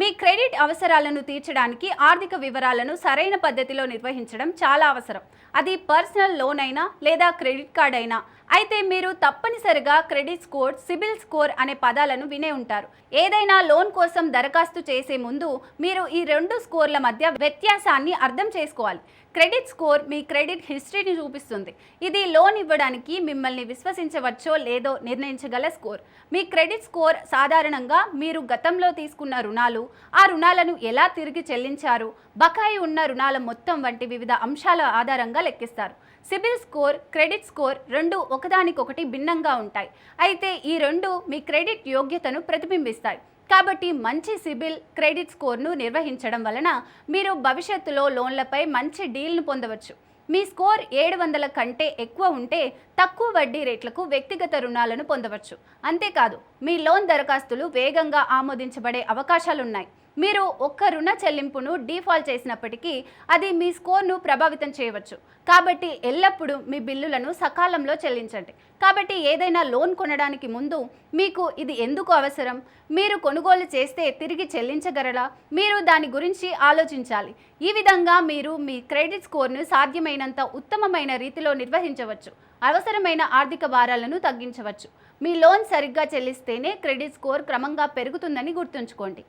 మీ credit అవసరాలను తీర్చడానికి ఆర్థిక వివరాలను సరైన పద్ధతిలో నిర్వహించడం చాలా అవసరం. అది పర్సనల్ లోన్ అయినా లేదా క్రెడిట్ కార్డ్ అయినా. అయితే మీరు తప్పనిసరిగా క్రెడిట్ స్కోర్ సిబిల్ స్కోర్ అనే పదాలను వినే ఉంటారు. ఏదైనా లోన్ కోసం దరఖాస్తు చేసే ముందు మీరు ఈ రెండు స్కోర్ల మధ్య వ్యత్యాసాన్ని అర్థం చేసుకోవాలి. క్రెడిట్ స్కోర్ మీ క్రెడిట్ హిస్టరీని చూపిస్తుంది. ఇది లోన్ ఇవ్వడానికి మిమ్మల్ని విశ్వసించవచ్చో లేదో నిర్ణయించగల స్కోర్. మీ క్రెడిట్ స్కోర్ సాధారణంగా మీరు గతంలో తీసుకున్న రుణాలు ఆ రుణాలను ఎలా తిరిగి చెల్లించారు? బకాయి ఉన్న రుణాల మొత్తం వంటి వివిధ అంశాల ఆధారంగా లెక్కిస్తారు. సిబిల్ స్కోర్ క్రెడిట్ స్కోర్ రెండు ఒకదానికొకటి భిన్నంగా ఉంటాయి. అయితే ఈ రెండు మీ క్రెడిట్ యోగ్యతను ప్రతిబింబిస్తాయి. కాబట్టి మంచి సిబిల్ క్రెడిట్ స్కోర్ను నిర్వహించడం వలన మీరు భవిష్యత్తులో లోన్లపై మంచి డీల్ను పొందవచ్చు. మీ స్కోర్ ఏడు వందల కంటే ఎక్కువ ఉంటే తక్కువ వడ్డీ రేట్లకు వ్యక్తిగత రుణాలను పొందవచ్చు. అంతేకాదు మీ లోన్ దరఖాస్తులు వేగంగా ఆమోదించబడే అవకాశాలున్నాయి. మీరు ఒక్క రుణ చెల్లింపును డీఫాల్ట్ చేసినప్పటికీ అది మీ స్కోర్ను ప్రభావితం చేయవచ్చు. కాబట్టి ఎల్లప్పుడూ మీ బిల్లులను సకాలంలో చెల్లించండి. కాబట్టి ఏదైనా లోన్ కొనడానికి ముందు మీకు ఇది ఎందుకు అవసరం? మీరు కొనుగోలు చేస్తే తిరిగి చెల్లించగలరా? మీరు దాని గురించి ఆలోచించాలి. ఈ విధంగా మీరు మీ క్రెడిట్ స్కోర్ను సాధ్యమైనంత ఉత్తమమైన రీతిలో నిర్వహించవచ్చు. అవసరమైన ఆర్థిక భారాలను తగ్గించవచ్చు. మీ లోన్ సరిగ్గా చెల్లిస్తేనే క్రెడిట్ స్కోర్ క్రమంగా పెరుగుతుందని గుర్తుంచుకోండి.